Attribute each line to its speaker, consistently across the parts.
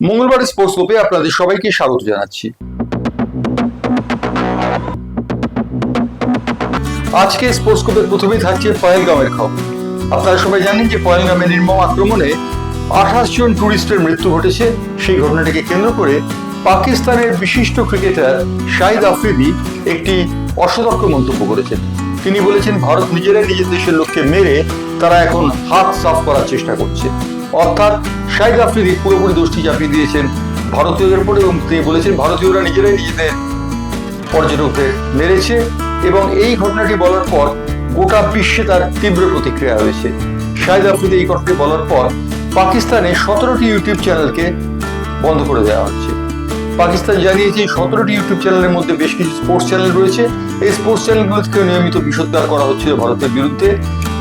Speaker 1: মঙ্গলবার স্পোর্টস গ্রুপে আপনাদের সবাইকে স্বাগত জানাচ্ছি। আজকে স্পোর্টস গ্রুপের প্রথমেই থাকছে পয়েলগামের খবর। আপনারা সবাই জানেন যে পয়েলগামে নির্মম আক্রমণে আঠাশ জন টুরিস্টের মৃত্যু ঘটেছে। সেই ঘটনাটিকে কেন্দ্র করে পাকিস্তানের বিশিষ্ট ক্রিকেটার শাহিদ আফ্রিদি একটি অসতর্ক মন্তব্য করেছেন। তিনি বলেছেন, ভারত নিজেরাই নিজের দেশের লোককে মেরে তারা এখন হাত সাফ করার চেষ্টা করছে। অর্থাৎ শাহিদ আফ্রিদি পুরোপুরি দোষটি চাপিয়ে দিয়েছেন ভারতীয়দের উপর এবং তিনি বলেছেন ভারতীয়রা নিজেরাই নিজেদের পর্যটকদের মেরেছে এবং এই ঘটনাটি বলার পর গোটা বিশ্বে তার তীব্র প্রতিক্রিয়া হয়েছে শাহিদ আফ্রিদি এই ঘটনাটি বলার পর পাকিস্তানে সতেরোটি ইউটিউব চ্যানেলকে বন্ধ করে দেওয়া হচ্ছে। পাকিস্তান জানিয়েছে এই সতেরোটি ইউটিউব চ্যানেলের মধ্যে বেশ কিছু স্পোর্টস চ্যানেল রয়েছে। এই স্পোর্টস চ্যানেলগুলোকে নিয়মিত বিষোদ্গার করা হচ্ছিল ভারতের বিরুদ্ধে।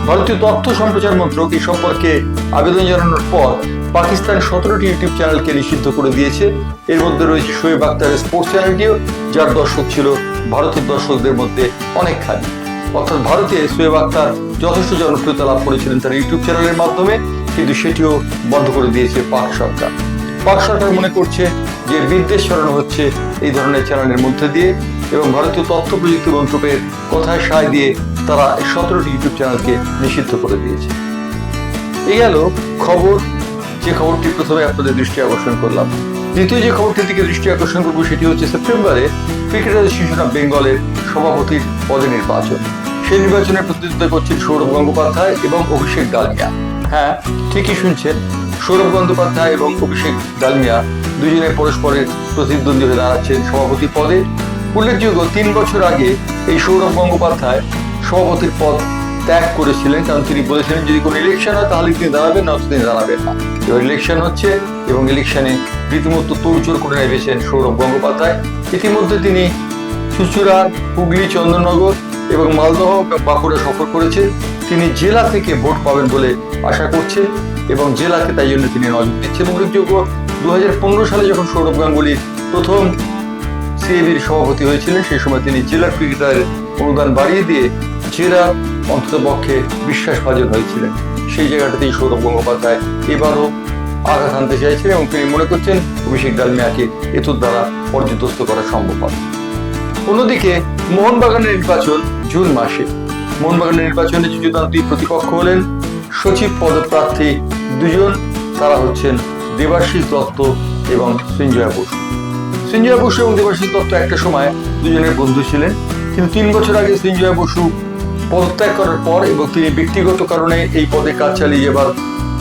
Speaker 1: ভারতীয় তথ্য সম্প্রচার মন্ত্রক এই সম্পর্কে আবেদন জানানোর পর পাকিস্তান সতেরোটি ইউটিউব চ্যানেলকে নিষিদ্ধ করে দিয়েছে। এর মধ্যে রয়েছে শোয়েব আক্তারের স্পোর্টস চ্যানেলটিও, যার দর্শক ছিল ভারতের দর্শকদের মধ্যে অনেকখানি। অর্থাৎ ভারতে শোয়েব আক্তার যথেষ্ট জনপ্রিয়তা লাভ করেছিলেন তার ইউটিউব চ্যানেলের মাধ্যমে, কিন্তু সেটিও বন্ধ করে দিয়েছে পাক সরকার। পাক সরকার মনে করছে যে বিদ্বেষ ছড়ানো হচ্ছে এই ধরনের চ্যানেলের মধ্যে দিয়ে এবং ভারতীয় তথ্য প্রযুক্তি মন্ত্রকের কথায় সায় দিয়ে তারা এই সতেরোটি ইউটিউব চ্যানেলকে নিষিদ্ধ করে দিয়েছে। এই গেল খবর, যে খবরটি প্রথমে আপনাদের দৃষ্টি আকর্ষণ করলাম। দ্বিতীয় যে খবরটির দিকে দৃষ্টি আকর্ষণ করব সেটি হচ্ছে সেপ্টেম্বরে ক্রিকেট অ্যাসোসিয়েশন অফ বেঙ্গলের সভাপতির পদে নির্বাচন। সেই নির্বাচনে প্রতিদ্বন্দ্বিতা করছেন সৌরভ গঙ্গোপাধ্যায় এবং অভিষেক ডালমিয়া হ্যাঁ ঠিকই শুনছেন, সৌরভ গঙ্গোপাধ্যায় এবং অভিষেক ডালমিয়া দুজনে পরস্পরের প্রতিদ্বন্দ্বী হয়ে দাঁড়াচ্ছেন সভাপতি পদে। উল্লেখযোগ্য, তিন বছর আগে এই সৌরভ গঙ্গোপাধ্যায় সভাপতির পদ ত্যাগ করেছিলেন, কারণ তিনি বলেছিলেন, যদি কোনো ইলেকশন হয়, তাহলে তিনি দাঁড়াবেন, না তিনি দাঁড়াবেন না। এবার ইলেকশন হচ্ছে, এবং ইলেকশনে রীতিমতো তোড়জোড় করে নেমেছেন সৌরভ গঙ্গোপাধ্যায়। ইতিমধ্যে তিনি চুচুড়া হুগলি, চন্দননগর এবং মালদহ, বাঁকুড়া সফর করেছেন। তিনি জেলা থেকে ভোট পাবেন বলে আশা করছে এবং জেলাকে তাই জন্য তিনি নজর দিচ্ছেন। উল্লেখযোগ্য দু হাজার পনেরো সালে যখন সৌরভ গাঙ্গুলি প্রথম সিএবির সভাপতি হয়েছিলেন, সেই সময় তিনি জেলার ক্রিকেটারের অনুদান বাড়িয়ে দিয়ে জেলা অন্তত পক্ষে বিশ্বাসভাজন হয়েছিলেন। সেই জায়গাটাতেই সৌরভ গঙ্গোপাধ্যায় এবারও আঘাত আনতে চাইছেন এবং তিনি মনে করছেন অভিষেক ডালমিয়াকে এতর দ্বারা পর্যদস্ত করা সম্ভব হবে। অন্যদিকে মোহনবাগানের নির্বাচন জুন মাসে। মোহনবাগানের নির্বাচনে যুযুদান দুই প্রতিপক্ষ হলেন সচিব পদপ্রার্থী দুজন, তারা হচ্ছেন দেবাশিস দত্ত এবং সঞ্জয় বসু। সঞ্জয় বসু এবং দেবাশিস দত্ত একটা সময় দুজনের বন্ধু ছিলেন। কিন্তু তিন বছর আগে সঞ্জয় বসু পদত্যাগ করার পর এবং তিনি ব্যক্তিগত কারণে এই পদে কাজ চালিয়ে যাবার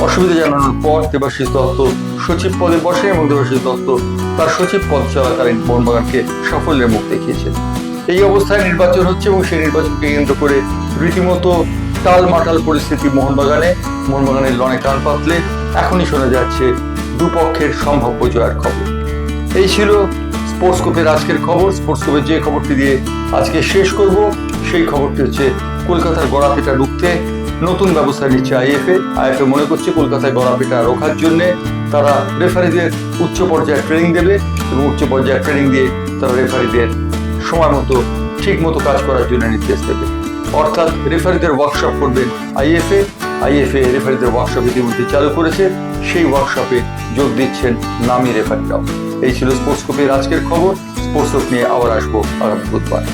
Speaker 1: অসুবিধা জানানোর পর দেবাশিস দত্ত সচিব পদে বসে এবং দেবাশিস দত্ত তার সচিব পদ চলাকালীন মোহনবাগানকে সাফল্যের মুখ দেখিয়েছেন। এই অবস্থায় নির্বাচন হচ্ছে এবং সেই নির্বাচনকে কেন্দ্র করে রীতিমতো টালমাটাল পরিস্থিতি মোহনবাগানে। মোহনবাগানের লনে কান পাতলে এখনই শোনা যাচ্ছে দুপক্ষের সম্ভাব্য জয়ের খবর। এই ছিল স্পোর্টস কোপের আজকের খবর। স্পোর্টস কোপের যে খবরটি দিয়ে আজকে শেষ করব, সেই খবরটি হচ্ছে কলকাতার গড়াপেটা রুখতে নতুন ব্যবস্থা নিচ্ছে আইএফএ। আইএফএ মনে করছে কলকাতায় গড়াপেটা রোখার জন্য তারা রেফারিদের উচ্চ পর্যায়ে ট্রেনিং দেবে এবং উচ্চ পর্যায়ে ট্রেনিং দিয়ে তারা রেফারিদের সময় মতো, ঠিক মতো কাজ করার জন্য নির্দেশ দেবে। অর্থাৎ রেফারিদের ওয়ার্কশপ করবেন আইএফএ। আইএফএ রেফারিদের ওয়ার্কশপ ইতিমধ্যে চালু করেছে। সেই ওয়ার্কশপে যোগ দিচ্ছেন নামি রেফারিরাও। এই ছিল স্পোর্টস কোপের আজকের খবর। স্পোর্টস কোপ নিয়ে আবার আসব আগামী বুধবার।